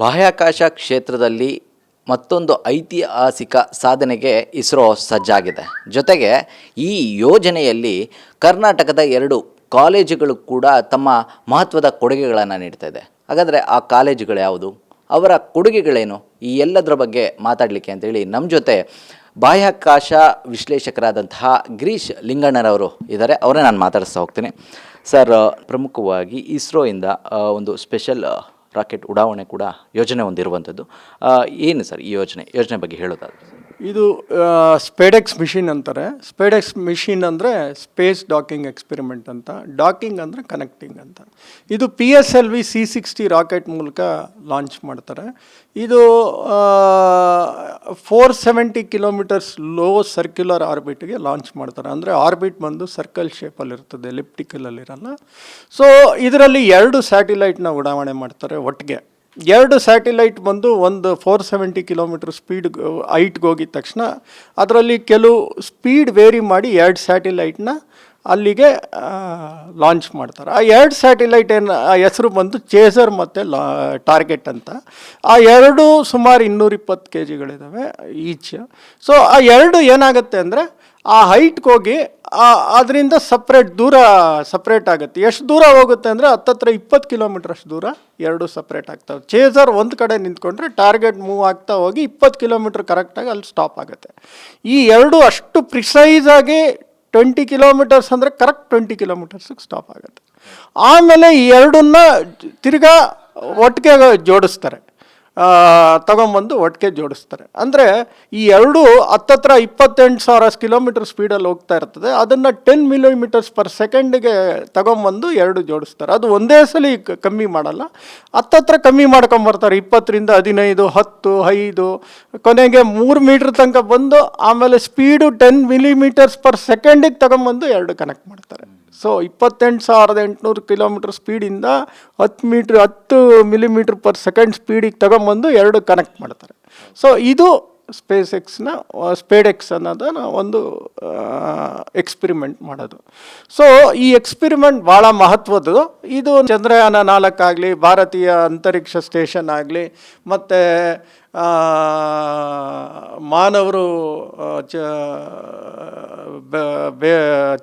ಬಾಹ್ಯಾಕಾಶ ಕ್ಷೇತ್ರದಲ್ಲಿ ಮತ್ತೊಂದು ಐತಿಹಾಸಿಕ ಸಾಧನೆಗೆ ಇಸ್ರೋ ಸಜ್ಜಾಗಿದೆ. ಜೊತೆಗೆ ಈ ಯೋಜನೆಯಲ್ಲಿ ಕರ್ನಾಟಕದ ಎರಡು ಕಾಲೇಜುಗಳು ಕೂಡ ತಮ್ಮ ಮಹತ್ವದ ಕೊಡುಗೆಗಳನ್ನು ನೀಡ್ತಾ ಇದೆ ಹಾಗಾದರೆ ಆ ಕಾಲೇಜುಗಳು ಯಾವುದು? ಅವರ ಕೊಡುಗೆಗಳೇನು? ಈ ಎಲ್ಲದರ ಬಗ್ಗೆ ಮಾತಾಡಲಿಕ್ಕೆ ಅಂತೇಳಿ ನಮ್ಮ ಜೊತೆ ಬಾಹ್ಯಾಕಾಶ ವಿಶ್ಲೇಷಕರಾದಂತಹ ಗಿರೀಶ್ ಲಿಂಗಣ್ಣರವರು ಇದ್ದಾರೆ. ಅವರೇ ನಾನು ಮಾತಾಡಿಸ್ತಾ ಹೋಗ್ತೀನಿ. ಸರ್, ಪ್ರಮುಖವಾಗಿ ಇಸ್ರೋಯಿಂದ ಒಂದು ಸ್ಪೆಷಲ್ ರಾಕೆಟ್ ಉಡಾವಣೆ ಕೂಡ ಯೋಜನೆ ಹೊಂದಿರುವಂಥದ್ದು. ಏನು ಸರ್ ಈ ಯೋಜನೆ ಯೋಜನೆ ಬಗ್ಗೆ ಹೇಳೋದಾದ್ರೆ? ಇದು ಸ್ಪೇಡೆಕ್ಸ್ ಮಿಷಿನ್ ಅಂತಾರೆ. ಸ್ಪೇಡೆಕ್ಸ್ ಮಿಷಿನ್ ಅಂದರೆ ಸ್ಪೇಸ್ ಡಾಕಿಂಗ್ ಎಕ್ಸ್ಪೆರಿಮೆಂಟ್ ಅಂತ. ಡಾಕಿಂಗ್ ಅಂದರೆ ಕನೆಕ್ಟಿಂಗ್ ಅಂತ. ಇದು P S L V C sixty rocket ಮೂಲಕ ಲಾಂಚ್ ಮಾಡ್ತಾರೆ. ಇದು four seventy kilometres low circular ಆರ್ಬಿಟ್ಗೆ launch ಮಾಡ್ತಾರೆ. ಅಂದರೆ ಆರ್ಬಿಟ್ ಬಂದು ಸರ್ಕಲ್ ಶೇಪಲ್ಲಿ ಇರ್ತದೆ ಎಲಿಪ್ಟಿಕಲಲ್ಲಿ ಇರಲ್ಲ ಸೊ, ಇದರಲ್ಲಿ ಎರಡು ಸ್ಯಾಟಿಲೈಟ್ನ ಉಡಾವಣೆ ಮಾಡ್ತಾರೆ ಒಟ್ಟಿಗೆ ಎರಡು ಸ್ಯಾಟಿಲೈಟ್ ಬಂದು ಒಂದು ಫೋರ್ ಸೆವೆಂಟಿ ಕಿಲೋಮೀಟ್ರ್ ಸ್ಪೀಡ್ ಹೈಟ್ಗೆ ಹೋಗಿದ ತಕ್ಷಣ ಅದರಲ್ಲಿ ಕೆಲವು ಸ್ಪೀಡ್ ವೇರಿ ಮಾಡಿ ಎರಡು ಸ್ಯಾಟಿಲೈಟ್ನ ಅಲ್ಲಿಗೆ ಲಾಂಚ್ ಮಾಡ್ತಾರೆ. ಆ ಎರಡು ಸ್ಯಾಟಿಲೈಟ್ ಏನು, ಆ ಹೆಸರು ಬಂದು ಚೇಸರ್ ಮತ್ತು ಲಾ, ಟಾರ್ಗೆಟ್ ಅಂತ. ಆ ಎರಡು ಸುಮಾರು ಇನ್ನೂರಿಪ್ಪತ್ತು ಕೆ ಜಿಗಳಿದ್ದಾವೆ ಈಚ್. ಸೊ ಆ ಎರಡು ಏನಾಗುತ್ತೆ ಅಂದರೆ ಆ ಹೈಟ್ಗೆ ಹೋಗಿ ಅದರಿಂದ ಸಪ್ರೇಟ್ ದೂರ ಸಪ್ರೇಟ್ ಆಗುತ್ತೆ. ಎಷ್ಟು ದೂರ ಹೋಗುತ್ತೆ ಅಂದರೆ ಹತ್ತತ್ರ ಇಪ್ಪತ್ತು ಕಿಲೋಮೀಟರ್ ಅಷ್ಟು ದೂರ ಎರಡು ಸಪ್ರೇಟ್ ಆಗ್ತವೆ. ಚೇಸರ್ ಒಂದು ಕಡೆ ನಿಂತ್ಕೊಂಡ್ರೆ ಟಾರ್ಗೆಟ್ ಮೂವ್ ಆಗ್ತಾ ಹೋಗಿ ಇಪ್ಪತ್ತು ಕಿಲೋಮೀಟ್ರ್ ಕರೆಕ್ಟಾಗಿ ಅಲ್ಲಿ ಸ್ಟಾಪ್ ಆಗುತ್ತೆ. ಈ ಎರಡು ಅಷ್ಟು ಪ್ರಿಸೈಸಾಗಿ ಟ್ವೆಂಟಿ ಕಿಲೋಮೀಟರ್ಸ್ ಅಂದರೆ ಕರೆಕ್ಟ್ ಟ್ವೆಂಟಿ ಕಿಲೋಮೀಟರ್ಸಿಗೆ ಸ್ಟಾಪ್ ಆಗುತ್ತೆ. ಆಮೇಲೆ ಈ ಎರಡನ್ನ ತಿರ್ಗಾ ಒಟ್ಟಿಗೆ ಜೋಡಿಸ್ತಾರೆ. ತಗೊಂಬಂದು ಒಟ್ಟಿಗೆ ಜೋಡಿಸ್ತಾರೆ. ಅಂದರೆ ಈ ಎರಡು ಹತ್ತತ್ರ ಇಪ್ಪತ್ತೆಂಟು ಸಾವಿರ ಕಿಲೋಮೀಟರ್ ಸ್ಪೀಡಲ್ಲಿ ಹೋಗ್ತಾ ಇರ್ತದೆ. ಅದನ್ನು ಟೆನ್ ಮಿಲಿಮೀಟರ್ಸ್ ಪರ್ ಸೆಕೆಂಡಿಗೆ ತಗೊಂಬಂದು ಎರಡು ಜೋಡಿಸ್ತಾರೆ. ಅದು ಒಂದೇ ಸಲ ಕಮ್ಮಿ ಮಾಡಲ್ಲ. ಹತ್ತತ್ರ ಕಮ್ಮಿ ಮಾಡ್ಕೊಂಬರ್ತಾರೆ ಇಪ್ಪತ್ತರಿಂದ ಹದಿನೈದು, ಹತ್ತು, ಐದು, ಕೊನೆಗೆ ಮೂರು ಮೀಟ್ರ್ ತನಕ ಬಂದು ಆಮೇಲೆ ಸ್ಪೀಡು ಟೆನ್ ಮಿಲಿಮೀಟರ್ಸ್ ಪರ್ ಸೆಕೆಂಡಿಗೆ ತಗೊಂಬಂದು ಎರಡು ಕನೆಕ್ಟ್ ಮಾಡ್ತಾರೆ. ಸೊ ಇಪ್ಪತ್ತೆಂಟು ಸಾವಿರದ ಎಂಟುನೂರು ಕಿಲೋಮೀಟ್ರ್ ಸ್ಪೀಡಿಂದ ಹತ್ತು ಮೀಟ್ರ್, ಹತ್ತು ಮಿಲಿಮೀಟ್ರ್ ಪರ್ ಸೆಕೆಂಡ್ ಸ್ಪೀಡಿಗೆ ತಗೊಂಬಂದು ಎರಡು ಕನೆಕ್ಟ್ ಮಾಡ್ತಾರೆ. ಸೊ ಇದು ಸ್ಪೇಸ್ ಎಕ್ಸ್ನ ಸ್ಪೇಡೆಕ್ಸ್ ಅನ್ನೋದನ್ನ ಒಂದು ಎಕ್ಸ್ಪಿರಿಮೆಂಟ್ ಮಾಡೋದು. ಸೊ ಈ ಎಕ್ಸ್ಪಿರಿಮೆಂಟ್ ಭಾಳ ಮಹತ್ವದ್ದು. ಇದು ಚಂದ್ರಯಾನ ನಾಲ್ಕಾಗಲಿ, ಭಾರತೀಯ ಅಂತರಿಕ್ಷ ಸ್ಟೇಷನ್ ಆಗಲಿ, ಮತ್ತು ಮಾನವರು ಚ, ಬೇ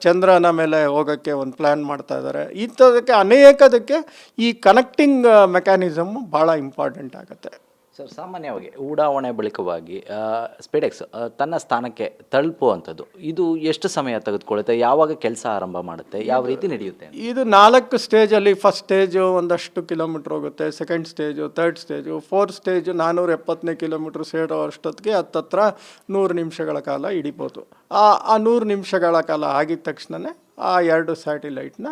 ಚಂದ್ರನ ಮೇಲೆ ಹೋಗೋಕ್ಕೆ ಒಂದು ಪ್ಲ್ಯಾನ್ ಮಾಡ್ತಾ ಇದ್ದಾರೆ. ಇಂಥದಕ್ಕೆ ಅನೇಕದಕ್ಕೆ ಈ ಕನೆಕ್ಟಿಂಗ್ ಮೆಕ್ಯಾನಿಸಮ್ ಭಾಳ ಇಂಪಾರ್ಟೆಂಟ್ ಆಗುತ್ತೆ. ಸರ್ ಸಾಮಾನ್ಯವಾಗಿ ಉಡಾವಣೆ ಬಳಿಕವಾಗಿ ಸ್ಪೇಡೆಕ್ಸ್ ತನ್ನ ಸ್ಥಾನಕ್ಕೆ ತಲುಪುವಂಥದ್ದು ಇದು ಎಷ್ಟು ಸಮಯ ತೆಗೆದುಕೊಳ್ಳುತ್ತೆ? ಯಾವಾಗ ಕೆಲಸ ಆರಂಭ ಮಾಡುತ್ತೆ? ಯಾವ ರೀತಿ ನಡೆಯುತ್ತೆ ಇದು ನಾಲ್ಕು ಸ್ಟೇಜಲ್ಲಿ ಫಸ್ಟ್ ಸ್ಟೇಜು ಒಂದಷ್ಟು ಕಿಲೋಮೀಟ್ರ್ ಹೋಗುತ್ತೆ second stage third stage fourth stage ನಾನ್ನೂರ ಎಪ್ಪತ್ತನೇ ಕಿಲೋಮೀಟ್ರ್ ಸೇರೋ ಅಷ್ಟೊತ್ತಿಗೆ ಹತ್ತತ್ರ ನೂರು ನಿಮಿಷಗಳ ಕಾಲ ಹಿಡಿಬೋದು. ಆ ಆ ನೂರು ನಿಮಿಷಗಳ ಕಾಲ ಆಗಿದ ತಕ್ಷಣವೇ ಆ ಎರಡು ಸ್ಯಾಟಿಲೈಟ್ನ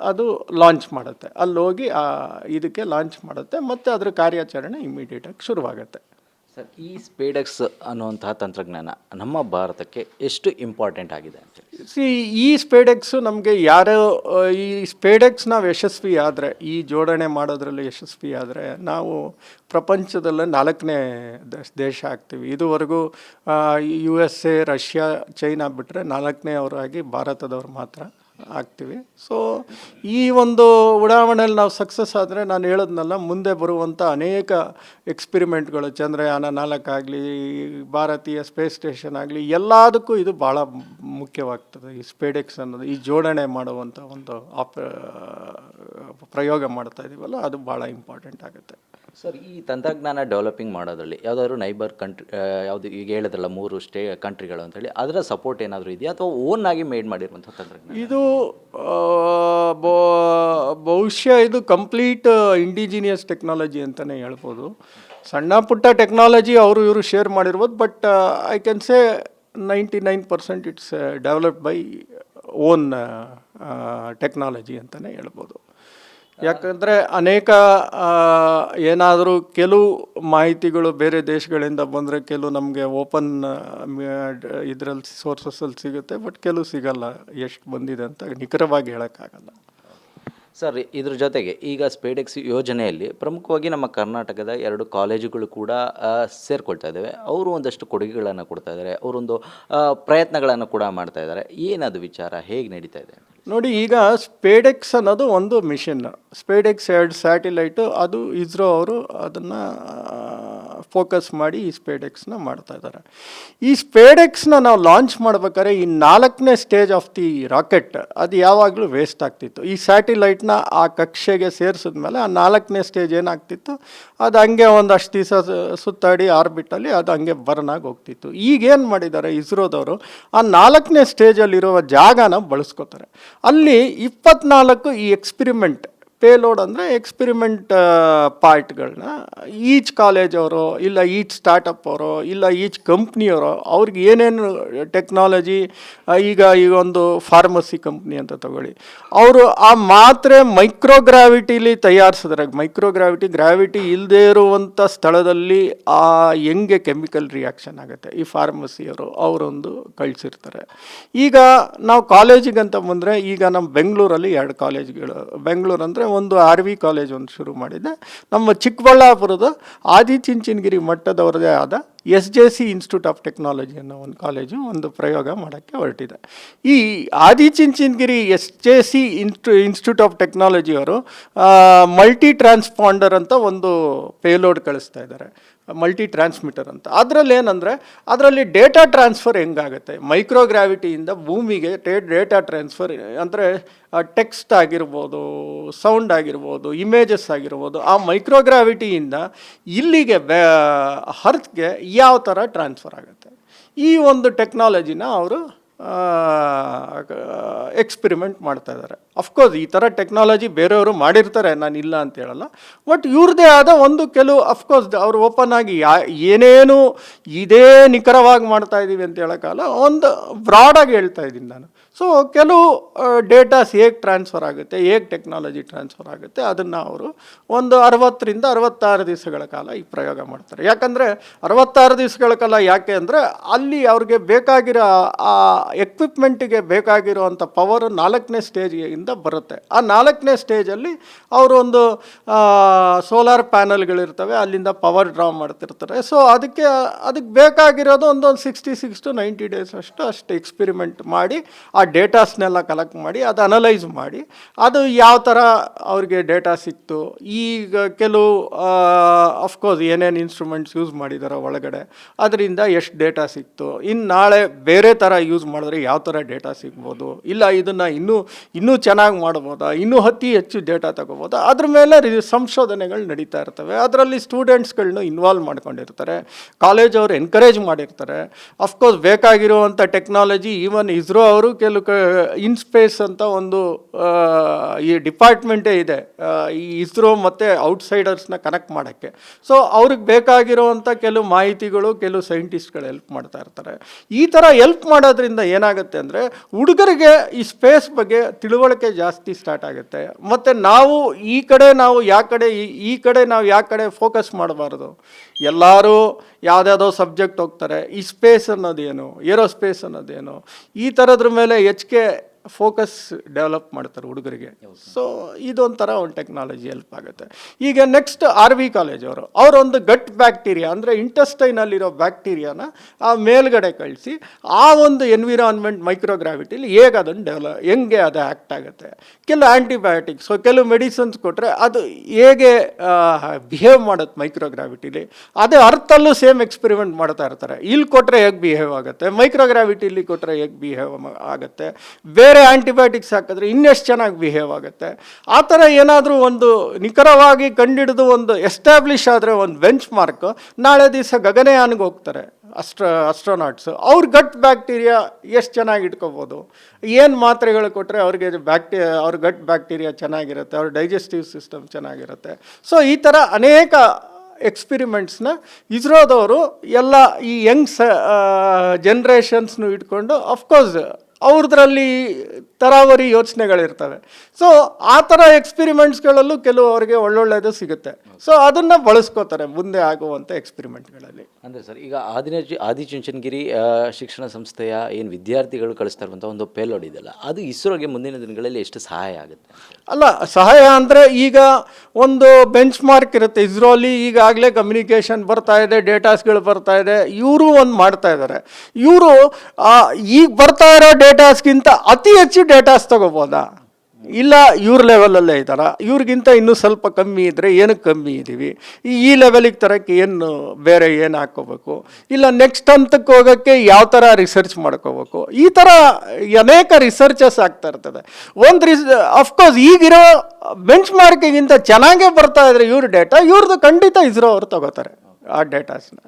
ಅದು ಲಾಂಚ್ ಮಾಡುತ್ತೆ. ಅಲ್ಲಿ ಹೋಗಿ ಆ ಇದಕ್ಕೆ ಲಾಂಚ್ ಮಾಡುತ್ತೆ ಮತ್ತು ಅದರ ಕಾರ್ಯಾಚರಣೆ ಇಮಿಡಿಯೇಟಾಗಿ ಶುರುವಾಗುತ್ತೆ. ಸರ್ ಈ ಸ್ಪೇಡೆಕ್ಸ್ ಅನ್ನುವಂತಹ ತಂತ್ರಜ್ಞಾನ ನಮ್ಮ ಭಾರತಕ್ಕೆ ಎಷ್ಟು ಇಂಪಾರ್ಟೆಂಟ್ ಆಗಿದೆ ಅಂತ ಸಿ ಈ ಸ್ಪೇಡೆಕ್ಸು ನಮಗೆ ಯಾರೋ ಈ ಸ್ಪೇಡೆಕ್ಸ್ ನಾವು ಯಶಸ್ವಿ ಆದರೆ ಈ ಜೋಡಣೆ ಮಾಡೋದ್ರಲ್ಲಿ ಯಶಸ್ವಿ ಆದರೆ ನಾವು ಪ್ರಪಂಚದಲ್ಲೇ ನಾಲ್ಕನೇ ದೇಶ- ದೇಶ ಆಗ್ತೀವಿ. ಇದುವರೆಗೂ U S A Russia China ಬಿಟ್ಟರೆ ನಾಲ್ಕನೇ ಅವರಾಗಿ ಭಾರತದವ್ರು ಮಾತ್ರ. ಆಗ್ತೀವಿ. ಸೊ ಈ ಒಂದು ಉಡಾವಣೆಯಲ್ಲಿ ನಾವು ಸಕ್ಸಸ್ ಆದರೆ ನಾನು ಹೇಳೋದ್ನಲ್ಲ, ಮುಂದೆ ಬರುವಂಥ ಅನೇಕ ಎಕ್ಸ್ಪಿರಿಮೆಂಟ್ಗಳು ಚಂದ್ರಯಾನ ನಾಲ್ಕಾಗಲಿ ಭಾರತೀಯ ಸ್ಪೇಸ್ ಸ್ಟೇಷನ್ ಆಗಲಿ, ಎಲ್ಲದಕ್ಕೂ ಇದು ಭಾಳ ಮುಖ್ಯವಾಗ್ತದೆ. ಈ ಸ್ಪೇಡೆಕ್ಸ್ ಅನ್ನೋದು, ಈ ಜೋಡಣೆ ಮಾಡುವಂಥ ಒಂದು ಆಪ್ ಪ್ರಯೋಗ ಮಾಡ್ತಾ ಇದ್ದೀವಲ್ಲ ಅದು ಭಾಳ ಇಂಪಾರ್ಟೆಂಟ್ ಆಗುತ್ತೆ. ಸರ್, ಈ ತಂತ್ರಜ್ಞಾನ ಡೆವಲಪಿಂಗ್ ಮಾಡೋದ್ರಲ್ಲಿ ಯಾವುದಾದ್ರು ನೈಬರ್ ಕಂಟ್ರಿ ಯಾವುದು ಈಗ ಹೇಳಿದ್ರಲ್ಲ ಮೂರು ಸ್ಟೇ ಕಂಟ್ರಿಗಳು ಅಂತೇಳಿ ಅದರ ಸಪೋರ್ಟ್ ಏನಾದರೂ ಇದೆಯಾ? ಅಥವಾ ಓನ್ ಆಗಿ ಮೇಡ್ ಮಾಡಿರುವಂಥ ತಂತ್ರಜ್ಞಾನ? ಇದು ಬಹುಶಃ ಇದು ಕಂಪ್ಲೀಟ್ ಇಂಡಿಜಿನಿಯಸ್ ಟೆಕ್ನಾಲಜಿ ಅಂತಲೇ ಹೇಳ್ಬೋದು. ಸಣ್ಣ ಪುಟ್ಟ ಟೆಕ್ನಾಲಜಿ ಅವರು ಇವರು ಶೇರ್ ಮಾಡಿರ್ಬೋದು but I can say ninety nine percent it's developed by own technology ಅಂತಲೇ ಹೇಳ್ಬೋದು. ಯಾಕಂದರೆ ಅನೇಕ ಏನಾದರೂ ಕೆಲವು ಮಾಹಿತಿಗಳು ಬೇರೆ ದೇಶಗಳಿಂದ ಬಂದರೆ ಕೆಲವು ನಮಗೆ ಓಪನ್ ಇದರಲ್ಲಿ ಸೋರ್ಸಸಲ್ಲಿ ಸಿಗುತ್ತೆ ಬಟ್ ಕೆಲವು ಸಿಗಲ್ಲ, ಎಷ್ಟು ಬಂದಿದೆ ಅಂತ ನಿಖರವಾಗಿ ಹೇಳೋಕ್ಕಾಗಲ್ಲ. ಸರ್, ಇದ್ರ ಜೊತೆಗೆ ಈಗ ಸ್ಪೇಡೆಕ್ಸ್ ಯೋಜನೆಯಲ್ಲಿ ಪ್ರಮುಖವಾಗಿ ನಮ್ಮ ಕರ್ನಾಟಕದ ಎರಡು ಕಾಲೇಜುಗಳು ಕೂಡ ಸೇರಿಕೊಳ್ತಾ ಇದ್ದಾವೆ ಅವರು ಒಂದಷ್ಟು ಕೊಡುಗೆಗಳನ್ನು ಕೊಡ್ತಾ ಇದ್ದಾರೆ ಅವರೊಂದು ಪ್ರಯತ್ನಗಳನ್ನು ಕೂಡ ಮಾಡ್ತಾ ಇದ್ದಾರೆ ಏನದು ವಿಚಾರ? ಹೇಗೆ ನಡೀತಾ ಇದೆ? ನೋಡಿ, ಈಗ ಸ್ಪೇಡೆಕ್ಸ್ ಅನ್ನೋದು ಒಂದು ಮಿಷನ್. ಸ್ಪೇಡೆಕ್ಸ್ ಎರಡು ಸ್ಯಾಟಿಲೈಟು, ಅದು ಇಸ್ರೋ ಅವರು ಅದನ್ನು ಫೋಕಸ್ ಮಾಡಿ ಈ ಸ್ಪೇಡೆಕ್ಸ್ನ ಮಾಡ್ತಾ ಇದ್ದಾರೆ. ಈ ಸ್ಪೇಡೆಕ್ಸ್ನ ನಾವು ಲಾಂಚ್ ಮಾಡ್ಬೇಕಾದ್ರೆ ಈ ನಾಲ್ಕನೇ ಸ್ಟೇಜ್ ಆಫ್ ದಿ ರಾಕೆಟ್ ಅದು ಯಾವಾಗಲೂ ವೇಸ್ಟ್ ಆಗ್ತಿತ್ತು. ಈ ಸ್ಯಾಟಿಲೈಟ್ನ ಆ ಕಕ್ಷೆಗೆ ಸೇರಿಸಿದ್ಮೇಲೆ ಆ ನಾಲ್ಕನೇ ಸ್ಟೇಜ್ ಏನಾಗ್ತಿತ್ತು? ಅದು ಹಂಗೆ ಒಂದಷ್ಟು ದಿವಸ ಸುತ್ತಾಡಿ ಆರ್ಬಿಟಲ್ಲಿ ಅದು ಹಂಗೆ ಬರ್ನ್ ಆಗಿ ಹೋಗ್ತಿತ್ತು. ಈಗೇನು ಮಾಡಿದ್ದಾರೆ ಇಸ್ರೋದವರು? ಆ ನಾಲ್ಕನೇ ಸ್ಟೇಜಲ್ಲಿರುವ ಜಾಗನ ಬಳಸ್ಕೋತಾರೆ. ಅಲ್ಲಿ ಇಪ್ಪತ್ನಾಲ್ಕು ಈ ಎಕ್ಸ್ಪಿರಿಮೆಂಟ್ ಪೇಲೋಡ್ ಅಂದರೆ ಎಕ್ಸ್ಪಿರಿಮೆಂಟ್ ಪಾರ್ಟ್ಗಳನ್ನ ಈಚ್ ಕಾಲೇಜ್ ಅವರು, ಇಲ್ಲ ಈಚ್ ಸ್ಟಾರ್ಟಪ್ ಅವರು, ಇಲ್ಲ ಈಚ್ ಕಂಪ್ನಿಯವರು ಅವ್ರಿಗೆ ಏನೇನು ಟೆಕ್ನಾಲಜಿ ಈಗ ಈಗ ಒಂದು ಫಾರ್ಮಸಿ ಕಂಪ್ನಿ ಅಂತ ತಗೊಳ್ಳಿ. ಅವರು ಆ ಮಾತ್ರೆ ಮೈಕ್ರೋಗ್ರಾವಿಟಿಲಿ ತಯಾರಿಸಿದ್ರೆ ಮೈಕ್ರೋಗ್ರಾವಿಟಿ ಗ್ರಾವಿಟಿ ಇಲ್ಲದೇ ಇರುವಂಥ ಸ್ಥಳದಲ್ಲಿ, ಆ, ಹೆಂಗೆ ಕೆಮಿಕಲ್ ರಿಯಾಕ್ಷನ್ ಆಗುತ್ತೆ? ಈ ಫಾರ್ಮಸಿಯವರು ಅವರೊಂದು ಕಳಿಸಿರ್ತಾರೆ. ಈಗ ನಾವು ಕಾಲೇಜಿಗಂತ ಬಂದರೆ, ಈಗ ನಮ್ಮ ಬೆಂಗಳೂರಲ್ಲಿ ಎರಡು ಕಾಲೇಜ್ಗಳು ಬೆಂಗಳೂರು ಅಂದರೆ ಒಂದು ಆರ್ ವಿ ಕಾಲೇಜ್ ಒಂದು ಶುರು ಮಾಡಿದೆ. ನಮ್ಮ ಚಿಕ್ಕಬಳ್ಳಾಪುರದ ಆದಿಚುಂಚನಗಿರಿ ಮಟ್ಟದವರದೇ ಆದ S J C institute of technology ಅನ್ನೋ ಒಂದು ಕಾಲೇಜು ಒಂದು ಪ್ರಯೋಗ ಮಾಡೋಕ್ಕೆ ಹೊರಟಿದೆ. ಈ ಆದಿಚುಂಚನಗಿರಿ ಎಸ್ ಜೆ ಸಿ ಇನ್ಸ್ಟು ಇನ್ಸ್ಟಿಟ್ಯೂಟ್ ಆಫ್ ಟೆಕ್ನಾಲಜಿಯವರು ಮಲ್ಟಿ ಟ್ರಾನ್ಸ್ಪಾಂಡರ್ ಅಂತ ಒಂದು ಪೇಲೋಡ್ ಕಳಿಸ್ತಾ ಇದ್ದಾರೆ. ಮಲ್ಟಿ ಟ್ರಾನ್ಸ್ಮಿಟರ್ ಅಂತ. ಅದರಲ್ಲಿ ಏನಂದರೆ, ಅದರಲ್ಲಿ ಡೇಟಾ ಟ್ರಾನ್ಸ್ಫರ್ ಹೆಂಗಾಗುತ್ತೆ? ಮೈಕ್ರೋಗ್ರಾವಿಟಿಯಿಂದ ಭೂಮಿಗೆ ಡೇಟಾ ಟ್ರಾನ್ಸ್ಫರ್ ಅಂದರೆ ಟೆಕ್ಸ್ಟ್ ಆಗಿರ್ಬೋದು ಸೌಂಡ್ ಆಗಿರ್ಬೋದು ಇಮೇಜಸ್ ಆಗಿರ್ಬೋದು, ಆ ಮೈಕ್ರೋಗ್ರಾವಿಟಿಯಿಂದ ಇಲ್ಲಿಗೆ ಹರ್ತ್ಗೆ ಯಾವ ಥರ ಟ್ರಾನ್ಸ್ಫರ್ ಆಗುತ್ತೆ? ಈ ಒಂದು ಟೆಕ್ನಾಲಜಿನ ಅವರು ಎಕ್ಸ್ಪಿರಿಮೆಂಟ್ ಮಾಡ್ತಾ ಇದ್ದಾರೆ. ಅಫ್ಕೋರ್ಸ್ ಈ ಥರ ಟೆಕ್ನಾಲಜಿ ಬೇರೆಯವರು ಮಾಡಿರ್ತಾರೆ, ನಾನು ಇಲ್ಲ ಅಂತ ಹೇಳಲ್ಲ. ಬಟ್ ಇವ್ರದ್ದೇ ಆದ ಒಂದು ಕೆಲವು ಅಫ್ಕೋರ್ಸ್ ಅವರು ಓಪನ್ ಆಗಿ ಯಾ, ಏನೇನು, ಇದೇ ನಿಖರವಾಗಿ ಮಾಡ್ತಾ ಇದ್ದೀವಿ ಅಂತ ಹೇಳೋಕ್ಕಲ್ಲ ಒಂದು ಬ್ರಾಡಾಗಿ ಹೇಳ್ತಾ ಇದ್ದೀನಿ ನಾನು. ಸೊ ಕೆಲವು ಡೇಟಾಸ್ ಹೇಗೆ ಟ್ರಾನ್ಸ್ಫರ್ ಆಗುತ್ತೆ, ಹೇಗೆ ಟೆಕ್ನಾಲಜಿ ಟ್ರಾನ್ಸ್ಫರ್ ಆಗುತ್ತೆ, ಅದನ್ನು ಅವರು ಒಂದು ಅರವತ್ತರಿಂದ ಅರವತ್ತಾರು ದಿವಸಗಳ ಕಾಲ ಈ ಪ್ರಯೋಗ ಮಾಡ್ತಾರೆ. ಯಾಕಂದರೆ ಅರವತ್ತಾರು ದಿವಸಗಳ ಕಾಲ ಯಾಕೆ ಅಂದರೆ ಅಲ್ಲಿ ಅವ್ರಿಗೆ ಬೇಕಾಗಿರೋ, ಆ ಎಕ್ವಿಪ್ಮೆಂಟಿಗೆ ಬೇಕಾಗಿರುವಂಥ ಪವರ್ ನಾಲ್ಕನೇ ಸ್ಟೇಜಿಂದ ಬರುತ್ತೆ. ಆ ನಾಲ್ಕನೇ ಸ್ಟೇಜಲ್ಲಿ ಅವರು ಒಂದು ಸೋಲಾರ್ ಪ್ಯಾನಲ್ಗಳಿರ್ತವೆ ಅಲ್ಲಿಂದ ಪವರ್ ಡ್ರಾ ಮಾಡ್ತಿರ್ತಾರೆ. ಸೊ ಅದಕ್ಕೆ ಅದಕ್ಕೆ ಬೇಕಾಗಿರೋದು ಒಂದೊಂದು sixty six to ninety days ಅಷ್ಟು ಅಷ್ಟು ಎಕ್ಸ್ಪಿರಿಮೆಂಟ್ ಮಾಡಿ ಆ ಡೇಟಾಸ್ನೆಲ್ಲ ಕಲೆಕ್ಟ್ ಮಾಡಿ ಅದು ಅನಲೈಸ್ ಮಾಡಿ. ಅದು ಯಾವ ಥರ ಅವ್ರಿಗೆ ಡೇಟಾ ಸಿಕ್ತು? ಈಗ ಕೆಲವು ಅಫ್ಕೋರ್ಸ್ ಏನೇನು ಇನ್ಸ್ಟ್ರೂಮೆಂಟ್ಸ್ ಯೂಸ್ ಮಾಡಿದಾರೆ ಒಳಗಡೆ, ಅದರಿಂದ ಎಷ್ಟು ಡೇಟಾ ಸಿಕ್ತು? ಇನ್ನು ನಾಳೆ ಬೇರೆ ಥರ ಯೂಸ್ ಮಾಡಿದ್ರೆ ಯಾವ ಥರ ಡೇಟಾ ಸಿಗ್ಬೋದು? ಇಲ್ಲ ಇದನ್ನು ಇನ್ನೂ ಇನ್ನೂ ಚೆನ್ನಾಗಿ ಮಾಡ್ಬೋದಾ? ಇನ್ನೂ ಅತಿ ಹೆಚ್ಚು ಡೇಟಾ ತಗೋಬೋದಾ? ಅದ್ರ ಮೇಲೆ ಸಂಶೋಧನೆಗಳು ನಡೀತಾ ಇರ್ತವೆ. ಅದರಲ್ಲಿ ಸ್ಟೂಡೆಂಟ್ಸ್ಗಳನ್ನ ಇನ್ವಾಲ್ವ್ ಮಾಡ್ಕೊಂಡಿರ್ತಾರೆ. ಕಾಲೇಜ್ ಅವರು ಎನ್ಕರೇಜ್ ಮಾಡಿರ್ತಾರೆ. ಅಫ್ಕೋರ್ಸ್ ಬೇಕಾಗಿರುವಂಥ ಟೆಕ್ನಾಲಜಿ ಈವನ್ ಇಸ್ರೋ ಅವರು ಕೆಲವು ಕ ಇನ್ಸ್ಪೇಸ್ ಅಂತ ಒಂದು ಈ ಡಿಪಾರ್ಟ್ಮೆಂಟೇ ಇದೆ. ಈ ಇಸ್ರೋ ಮತ್ತು ಔಟ್ಸೈಡರ್ಸ್ನ ಕನೆಕ್ಟ್ ಮಾಡೋಕ್ಕೆ. ಸೊ ಅವ್ರಿಗೆ ಬೇಕಾಗಿರುವಂಥ ಕೆಲವು ಮಾಹಿತಿಗಳು, ಕೆಲವು ಸೈಂಟಿಸ್ಟ್ಗಳು ಹೆಲ್ಪ್ ಮಾಡ್ತಾ ಇರ್ತಾರೆ. ಈ ಥರ ಹೆಲ್ಪ್ ಮಾಡೋದ್ರಿಂದ ಏನಾಗುತ್ತೆ ಅಂದರೆ, ಹುಡುಗರಿಗೆ ಈ ಸ್ಪೇಸ್ ಬಗ್ಗೆ ತಿಳುವಳಿಕೆ ಜಾಸ್ತಿ ಸ್ಟಾರ್ಟ್ ಆಗುತ್ತೆ. ಮತ್ತು ನಾವು ಈ ಕಡೆ ನಾವು ಯಾವ ಕಡೆ, ಈ- ಈ ಕಡೆ ನಾವು ಯಾವ ಕಡೆ ಫೋಕಸ್ ಮಾಡಬಾರ್ದು. ಎಲ್ಲರೂ ಯಾವುದ್ಯಾವುದೋ ಸಬ್ಜೆಕ್ಟ್ ಹೋಗ್ತಾರೆ. ಈ ಸ್ಪೇಸ್ ಅನ್ನೋದೇನು? ಏರೋಸ್ಪೇಸ್ ಅನ್ನೋದೇನು? ಈ ಥರದ್ರ ಮೇಲೆ ಹೆಚ್ಚಿಗೆ ಫೋಕಸ್ ಡೆವಲಪ್ ಮಾಡ್ತಾರೆ ಹುಡುಗರಿಗೆ. ಸೊ ಇದೊಂಥರ ಒಂದು ಟೆಕ್ನಾಲಜಿ ಹೆಲ್ಪ್ ಆಗುತ್ತೆ. ಈಗ ನೆಕ್ಸ್ಟ್ ಆರ್ ವಿ ಕಾಲೇಜ್ ಅವರು ಅವರೊಂದು ಗಟ್ ಬ್ಯಾಕ್ಟೀರಿಯಾ ಅಂದರೆ ಇಂಟಸ್ಟೈನಲ್ಲಿರೋ ಬ್ಯಾಕ್ಟೀರಿಯಾನ ಆ ಮೇಲ್ಗಡೆ ಕಳಿಸಿ ಆ ಒಂದು ಎನ್ವಿರಾನ್ಮೆಂಟ್ ಮೈಕ್ರೋಗ್ರಾವಿಟಿಲಿ ಹೇಗೆ ಅದನ್ನು ಡೆವಲಪ್ ಹೆಂಗೆ ಅದು ಆ್ಯಕ್ಟ್ ಆಗುತ್ತೆ. ಕೆಲವು ಆ್ಯಂಟಿಬಯೋಟಿಕ್ಸ್ ಕೆಲವು ಮೆಡಿಸಿನ್ಸ್ ಕೊಟ್ಟರೆ ಅದು ಹೇಗೆ ಬಿಹೇವ್ ಮಾಡುತ್ತೆ ಮೈಕ್ರೋಗ್ರಾವಿಟಿಲಿ ಅದೇ ಅರ್ಥಲ್ಲೂ ಸೇಮ್ ಎಕ್ಸ್ಪೆರಿಮೆಂಟ್ ಮಾಡ್ತಾ ಇರ್ತಾರೆ. ಇಲ್ಲಿ ಕೊಟ್ಟರೆ ಹೇಗೆ ಬಿಹೇವ್ ಆಗುತ್ತೆ? ಮೈಕ್ರೋಗ್ರಾವಿಟಿಲಿ ಕೊಟ್ಟರೆ ಹೇಗೆ ಬಿಹೇವ್ ಆಗುತ್ತೆ? ಬೇರೆ ಆ್ಯಂಟಿಬಯೋಟಿಕ್ಸ್ ಹಾಕಿದ್ರೆ ಇನ್ನೆಷ್ಟು ಚೆನ್ನಾಗಿ ಬಿಹೇವ್ ಆಗುತ್ತೆ. ಆ ಥರ ಏನಾದರೂ ಒಂದು ನಿಖರವಾಗಿ ಕಂಡಿಡಿದು ಒಂದು ಎಸ್ಟಾಬ್ಲಿಷ್ ಆದರೆ ಒಂದು ಬೆಂಚ್ ಮಾರ್ಕ್ ನಾಳೆ ದಿವಸ ಗಗನಯಾನಿಗೆ ಹೋಗ್ತಾರೆ ಅಸ್ಟ್ರ, ಅಸ್ಟ್ರೋನಾಟ್ಸ್. ಅವ್ರ ಗಟ್ ಬ್ಯಾಕ್ಟೀರಿಯಾ ಎಷ್ಟು ಚೆನ್ನಾಗಿ ಇಟ್ಕೋಬೋದು? ಏನು ಮಾತ್ರೆಗಳು ಕೊಟ್ಟರೆ ಅವ್ರಿಗೆ ಬ್ಯಾಕ್ಟೀ, ಅವ್ರ ಗಟ್ ಬ್ಯಾಕ್ಟೀರಿಯಾ ಚೆನ್ನಾಗಿರುತ್ತೆ, ಅವ್ರ ಡೈಜೆಸ್ಟಿವ್ ಸಿಸ್ಟಮ್ ಚೆನ್ನಾಗಿರುತ್ತೆ. ಸೊ ಈ ಥರ ಅನೇಕ ಎಕ್ಸ್ಪಿರಿಮೆಂಟ್ಸ್ನ ಇಸ್ರೋದವರು ಎಲ್ಲ ಈ ಯಂಗ್ಸ್ ಜನ್ರೇಷನ್ಸ್ನು ಇಟ್ಕೊಂಡು ಅಫ್ಕೋರ್ಸ್ ಅವ್ರದ್ರಲ್ಲಿ ತರಾವರಿ ಯೋಚನೆಗಳಿರ್ತವೆ. ಸೊ ಆ ಥರ ಎಕ್ಸ್ಪಿರಿಮೆಂಟ್ಸ್ಗಳಲ್ಲೂ ಕೆಲವು ಅವರಿಗೆ ಒಳ್ಳೊಳ್ಳೆಯದು ಸಿಗುತ್ತೆ. ಸೊ ಅದನ್ನು ಬಳಸ್ಕೋತಾರೆ ಮುಂದೆ ಆಗುವಂಥ ಎಕ್ಸ್ಪಿರಿಮೆಂಟ್ಗಳಲ್ಲಿ ಅಂದರೆ ಸರ್ ಈಗ ಆದಿನ ಆದಿಚುಂಚನಗಿರಿ ಶಿಕ್ಷಣ ಸಂಸ್ಥೆಯ ಏನು ವಿದ್ಯಾರ್ಥಿಗಳು ಕಳಿಸ್ತಾ ಇರುವಂಥ ಒಂದು ಪೇಲೋಡ್ ಇದೆಯಲ್ಲ ಅದು ಇಸ್ರೋಗೆ ಮುಂದಿನ ದಿನಗಳಲ್ಲಿ ಎಷ್ಟು ಸಹಾಯ ಆಗುತ್ತೆ? ಅಲ್ಲ ಸಹಾಯ ಅಂದರೆ ಈಗ ಒಂದು ಬೆಂಚ್ ಮಾರ್ಕ್ ಇರುತ್ತೆ. ಇಸ್ರೋಲಿ ಈಗಾಗಲೇ ಕಮ್ಯುನಿಕೇಷನ್ ಬರ್ತಾ ಇದೆ ಡೇಟಾಸ್ಗಳು ಬರ್ತಾ ಇದೆ. ಇವರು ಒಂದು ಮಾಡ್ತಾ ಇದ್ದಾರೆ ಇವರು ಈಗ ಬರ್ತಾ ಇರೋ ಡೇಟಾಸ್ಗಿಂತ ಅತಿ ಹೆಚ್ಚು ಡೇಟಾಸ್ ತಗೋಬೋದಾ? ಇಲ್ಲ, ಇವ್ರ ಲೆವೆಲಲ್ಲೇ ಇದ್ದಾರ? ಇವ್ರಿಗಿಂತ ಇನ್ನೂ ಸ್ವಲ್ಪ ಕಮ್ಮಿ ಇದ್ದರೆ ಏನಕ್ಕೆ ಕಮ್ಮಿ ಇದ್ದೀವಿ ಈ- ಲೆವೆಲಿಗೆ ತರಕ್ಕೆ ಏನು ಬೇರೆ ಏನು ಹಾಕ್ಕೋಬೇಕು ಇಲ್ಲ ನೆಕ್ಸ್ಟ್ ಹಂತಕ್ಕೆ ಹೋಗೋಕ್ಕೆ ಯಾವ ಥರ ರಿಸರ್ಚ್ ಮಾಡ್ಕೋಬೇಕು? ಈ ಥರ ಅನೇಕ ರಿಸರ್ಚಸ್ ಆಗ್ತಾ ಇರ್ತದೆ. ಒಂದು ರಿಸ್ ಅಫ್ಕೋರ್ಸ್ ಈಗಿರೋ ಬೆಂಚ್ ಮಾರ್ಕಿಗಿಂತ ಚೆನ್ನಾಗೇ ಬರ್ತಾ ಇದ್ರೆ ಇವ್ರ ಡೇಟಾ ಇವ್ರದ್ದು ಖಂಡಿತ ಇಸ್ರೋ ಅವ್ರು ತಗೋತಾರೆ ಆ ಡೇಟಾಸ್ನ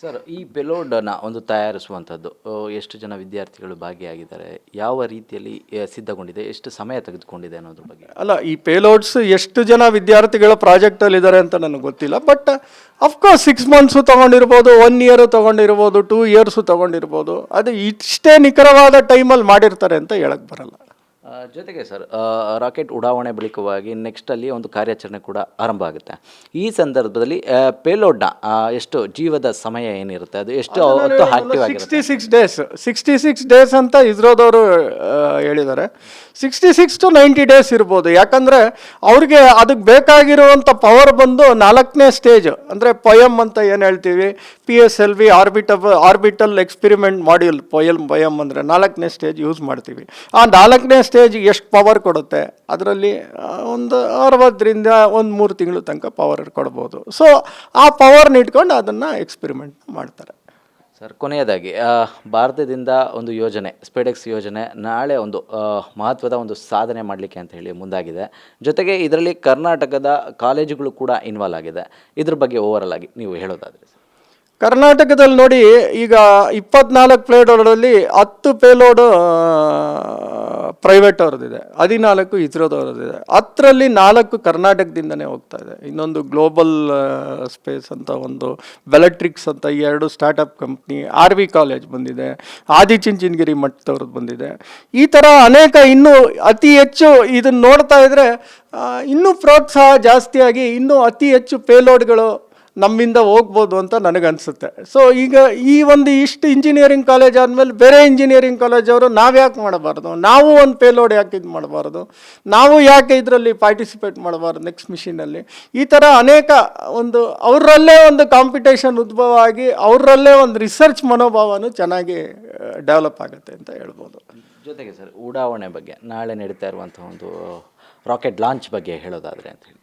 ಸರ್, ಈ ಬೆಲೋಡನ್ನು ಒಂದು ತಯಾರಿಸುವಂಥದ್ದು ಎಷ್ಟು ಜನ ವಿದ್ಯಾರ್ಥಿಗಳು ಭಾಗಿಯಾಗಿದ್ದಾರೆ, ಯಾವ ರೀತಿಯಲ್ಲಿ ಸಿದ್ಧಗೊಂಡಿದೆ, ಎಷ್ಟು ಸಮಯ ತೆಗೆದುಕೊಂಡಿದೆ ಅನ್ನೋದ್ರ ಬಗ್ಗೆ? ಅಲ್ಲ, ಈ ಪೇಲೋಡ್ಸ್ ಎಷ್ಟು ಜನ ವಿದ್ಯಾರ್ಥಿಗಳ ಪ್ರಾಜೆಕ್ಟಲ್ಲಿ ಇದ್ದಾರೆ ಅಂತ ನನಗೆ ಗೊತ್ತಿಲ್ಲ but of course six months ತೊಗೊಂಡಿರ್ಬೋದು one year ತೊಗೊಂಡಿರ್ಬೋದು ಟೂ ಇಯರ್ಸು ತೊಗೊಂಡಿರ್ಬೋದು, ಅದು ಇಷ್ಟೇ ನಿಖರವಾದ ಟೈಮಲ್ಲಿ ಮಾಡಿರ್ತಾರೆ ಅಂತ ಹೇಳಕ್ಕೆ ಬರಲ್ಲ. ಜೊತೆಗೆ ಸರ್ ರಾಕೆಟ್ ಉಡಾವಣೆ ಬಳಿಕವಾಗಿ ನೆಕ್ಸ್ಟಲ್ಲಿ ಒಂದು ಕಾರ್ಯಾಚರಣೆ ಕೂಡ ಆರಂಭ ಆಗುತ್ತೆ. ಈ ಸಂದರ್ಭದಲ್ಲಿ ಪೇಲೋಡ್ನ ಎಷ್ಟು ಜೀವದ ಸಮಯ ಏನಿರುತ್ತೆ? ಅದು ಎಷ್ಟು ಹೊತ್ತು ಆಕ್ಟಿವ್ ಆಗಿರುತ್ತೆ? Sixty six days sixty six days ಅಂತ ಇಸ್ರೋದವರು ಹೇಳಿದ್ದಾರೆ. Sixty six to ninety days ಇರ್ಬೋದು. ಯಾಕಂದರೆ ಅವ್ರಿಗೆ ಅದಕ್ಕೆ ಬೇಕಾಗಿರುವಂಥ ಪವರ್ ಬಂದು ನಾಲ್ಕನೇ ಸ್ಟೇಜ್ ಅಂದರೆ ಪೊಯಮ್ ಅಂತ ಏನು ಹೇಳ್ತೀವಿ? ಪಿ ಎಸ್ ಎಲ್ ವಿ ಆರ್ಬಿಟಬ್ ಆರ್ಬಿಟಲ್ ಎಕ್ಸ್ಪಿರಿಮೆಂಟ್ ಮಾಡ್ಯೂಲ್ ಪೊಯಲ್ ಪೊಯಮ್ ಅಂದರೆ ನಾಲ್ಕನೇ ಸ್ಟೇಜ್ ಯೂಸ್ ಮಾಡ್ತೀವಿ. ಆ ನಾಲ್ಕನೇ ಸ್ಟೇಜ್ ಎಷ್ಟು ಪವರ್ ಕೊಡುತ್ತೆ? ಅದರಲ್ಲಿ ಒಂದು ಅರವತ್ತರಿಂದ ಒಂದು ಮೂರು ತಿಂಗಳು ತನಕ ಪವರ್ ಕೊಡ್ಬೋದು. ಸೊ ಆ ಪವರ್ನ ಇಟ್ಕೊಂಡು ಅದನ್ನು ಎಕ್ಸ್ಪಿರಿಮೆಂಟ್ ಮಾಡ್ತಾರೆ. ಸರ್, ಕೊನೆಯದಾಗಿ ಭಾರತದಿಂದ ಒಂದು ಯೋಜನೆ ಸ್ಪೆಡೆಕ್ಸ್ ಯೋಜನೆ ನಾಳೆ ಒಂದು ಮಹತ್ವದ ಒಂದು ಸಾಧನೆ ಮಾಡಲಿಕ್ಕೆ ಅಂತ ಹೇಳಿ ಮುಂದಾಗಿದೆ. ಜೊತೆಗೆ ಇದರಲ್ಲಿ ಕರ್ನಾಟಕದ ಕಾಲೇಜುಗಳು ಕೂಡ ಇನ್ವಾಲ್ವ್ ಆಗಿದೆ. ಇದ್ರ ಬಗ್ಗೆ ಓವರಲ್ ಆಗಿ ನೀವು ಹೇಳೋದಾದರೆ ಕರ್ನಾಟಕದಲ್ಲಿ ನೋಡಿ, ಈಗ ಇಪ್ಪತ್ನಾಲ್ಕು ಪ್ಲೇಡೋಡಲ್ಲಿ ಹತ್ತು ಪೇಲೋಡ್ ಪ್ರೈವೇಟ್ ಅವ್ರದ್ದಿದೆ ಹದಿನಾಲ್ಕು ಇಸ್ರೋದವ್ರದ್ದಿದೆ. ಹತ್ತರಲ್ಲಿ ನಾಲ್ಕು ಕರ್ನಾಟಕದಿಂದನೇ ಹೋಗ್ತಾ ಇದೆ. ಇನ್ನೊಂದು ಗ್ಲೋಬಲ್ ಸ್ಪೇಸ್ ಅಂತ ಒಂದು ಬೆಲೆಟ್ರಿಕ್ಸ್ ಅಂತ ಎರಡು startup company, R V college ಬಂದಿದೆ, ಆದಿಚುಂಚನಗಿರಿ ಮಠದವ್ರದ್ದು ಬಂದಿದೆ. ಈ ಥರ ಅನೇಕ ಇನ್ನೂ ಅತಿ ಹೆಚ್ಚು ಇದನ್ನು ನೋಡ್ತಾ ಇದ್ದರೆ ಇನ್ನೂ ಪ್ರೋತ್ಸಾಹ ಜಾಸ್ತಿಯಾಗಿ ಇನ್ನೂ ಅತಿ ಹೆಚ್ಚು ಪೇಲೋಡ್ಗಳು ನಮ್ಮಿಂದ ಹೋಗ್ಬೋದು ಅಂತ ನನಗನ್ಸುತ್ತೆ. ಸೊ ಈಗ ಈ ಒಂದು ಇಷ್ಟು ಇಂಜಿನಿಯರಿಂಗ್ ಕಾಲೇಜ್ ಆದಮೇಲೆ ಬೇರೆ ಇಂಜಿನಿಯರಿಂಗ್ ಕಾಲೇಜ್ ಅವರು ನಾವು ಯಾಕೆ ಮಾಡಬಾರ್ದು? ನಾವು ಒಂದು ಪೇಲೋಡ್ ಯಾಕೆ ಇದು ಮಾಡಬಾರ್ದು? ನಾವು ಯಾಕೆ ಇದರಲ್ಲಿ ಪಾರ್ಟಿಸಿಪೇಟ್ ಮಾಡಬಾರ್ದು ನೆಕ್ಸ್ಟ್ ಮಿಷಿನಲ್ಲಿ ಈ ಥರ ಅನೇಕ ಒಂದು ಅವರಲ್ಲೇ ಒಂದು ಕಾಂಪಿಟೇಷನ್ ಉದ್ಭವ ಆಗಿ ಅವರಲ್ಲೇ ಒಂದು ರಿಸರ್ಚ್ ಮನೋಭಾವನೂ ಚೆನ್ನಾಗಿ ಡೆವಲಪ್ ಆಗುತ್ತೆ ಅಂತ ಹೇಳ್ಬೋದು. ಜೊತೆಗೆ ಸರ್, ಉಡಾವಣೆ ಬಗ್ಗೆ ನಾಳೆ ನಡೀತಾ ಇರುವಂಥ ಒಂದು ರಾಕೆಟ್ ಲಾಂಚ್ ಬಗ್ಗೆ ಹೇಳೋದಾದರೆ ಅಂತ ಹೇಳಿ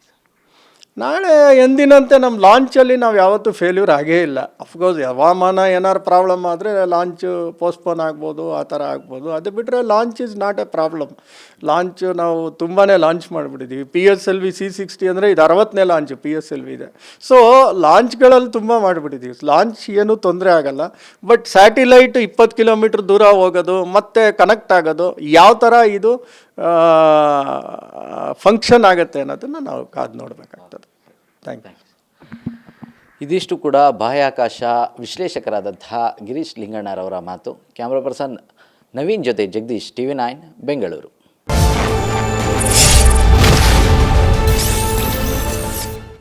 ನಾಳೆ ಎಂದಿನಂತೆ ನಮ್ಮ ಲಾಂಚಲ್ಲಿ ನಾವು ಯಾವತ್ತೂ ಫೇಲ್ಯೂರ್ ಆಗೇ ಇಲ್ಲ. ಅಫ್ಕೋರ್ಸ್ ಹವಾಮಾನ ಏನಾರು ಪ್ರಾಬ್ಲಮ್ ಆದರೆ ಲಾಂಚ್ ಪೋಸ್ಟ್ಪೋನ್ ಆಗ್ಬೋದು, ಆ ಥರ ಆಗ್ಬೋದು. ಅದು ಬಿಟ್ಟರೆ launch is not a problem launch ನಾವು ತುಂಬಾ launch ಮಾಡಿಬಿಟ್ಟಿದ್ದೀವಿ P S L V C sixty ಅಂದರೆ ಇದು ಅರವತ್ತನೇ launch P S L V ಇದೆ. ಸೊ ಲಾಂಚ್ಗಳಲ್ಲಿ ತುಂಬ ಮಾಡಿಬಿಟ್ಟಿದ್ದೀವಿ ಲಾಂಚ್ ಏನೂ ತೊಂದರೆ ಆಗಲ್ಲ. ಬಟ್ ಸ್ಯಾಟಿಲೈಟ್ ಇಪ್ಪತ್ತು ಕಿಲೋಮೀಟ್ರ್ ದೂರ ಹೋಗೋದು, ಮತ್ತು ಕನೆಕ್ಟ್ ಆಗೋದು, ಯಾವ ಥರ ಇದು ಫಂಕ್ಷನ್ ಆಗುತ್ತೆ ಅನ್ನೋದನ್ನು ನಾವು ಕಾದು ನೋಡಬೇಕಾಗ್ತದೆ. ಥ್ಯಾಂಕ್ ಯು ಇದಿಷ್ಟು ಕೂಡ ಬಾಹ್ಯಾಕಾಶ ವಿಶ್ಲೇಷಕರಾದಂತಹ ಗಿರೀಶ್ ಲಿಂಗಣ್ಣರವರ ಮಾತು. ಕ್ಯಾಮ್ರಾ ಪರ್ಸನ್ ನವೀನ್ ಜೊತೆ Jagadish T V nine, Bengaluru.